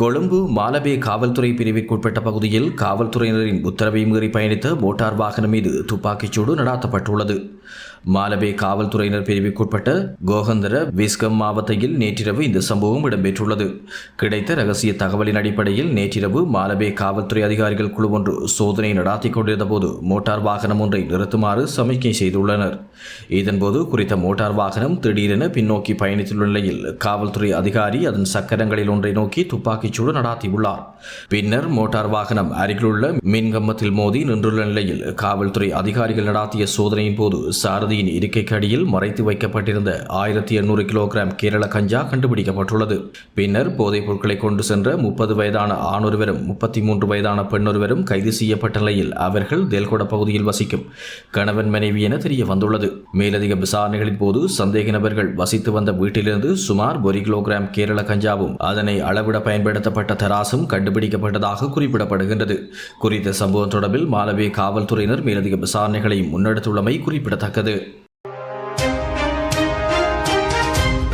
கொழும்பு மாலபே காவல்துறை பிரிவிற்குட்பட்ட பகுதியில் காவல்துறையினரின் உத்தரவை மீறி பயணித்த மோட்டார் வாகனம் மீது துப்பாக்கிச்சூடு நடாத்தப்பட்டுள்ளது. மாலபே காவல்துறையினர் பிரிவுக்குட்பட்ட கோகந்தர விஸ்கம் மாவட்டத்தில் நேற்றிரவு இந்த சம்பவம் இடம்பெற்றுள்ளது. கிடைத்த ரகசிய தகவலின் அடிப்படையில் நேற்றிரவு மாலபே காவல்துறை அதிகாரிகள் குழு ஒன்று சோதனை நடாத்திக் கொண்டிருந்த போது மோட்டார் வாகனம் ஒன்றை நிறுத்துமாறு சமிக்கை செய்துள்ளனர். இதன்போது குறித்த மோட்டார் வாகனம் திடீரென பின்னோக்கி பயணித்துள்ள நிலையில் காவல்துறை அதிகாரி அதன் சக்கரங்களில் ஒன்றை நோக்கி துப்பாக்கிச்சூடு நடாத்தியுள்ளார். பின்னர் மோட்டார் வாகனம் அருகிலுள்ள மின்கம்பத்தில் மோதி நின்றுள்ள நிலையில் காவல்துறை அதிகாரிகள் நடாத்திய சோதனையின் போது சாரதியின் இருக்கைக்கு அடியில் மறைத்து வைக்கப்பட்டிருந்த ஆயிரத்தி எண்ணூறு கிலோகிராம் கேரள கஞ்சா கண்டுபிடிக்கப்பட்டுள்ளது. பின்னர் போதைப் பொருட்களை கொண்டு சென்ற முப்பது வயதான ஆணொருவரும் முப்பத்தி மூன்று வயதான பெண்ணொருவரும் கைது செய்யப்பட்ட நிலையில் அவர்கள் தேல்கொட பகுதியில் வசிக்கும் கணவன் மனைவி என தெரிய வந்துள்ளது. மேலதிக விசாரணைகளின் போது சந்தேக நபர்கள் வசித்து வந்த வீட்டிலிருந்து சுமார் ஒரு கிலோகிராம் கேரள கஞ்சாவும் அதனை அளவிட பயன்படுத்தப்பட்ட தராசும் கண்டுபிடிக்கப்பட்டதாக குறிப்பிடப்படுகின்றது. குறித்த சம்பவம் தொடர்பில் மாலவிய காவல்துறையினர் மேலதிக விசாரணைகளையும் முன்னெடுத்துள்ளமை குறிப்பிடத்தக்கது. タカで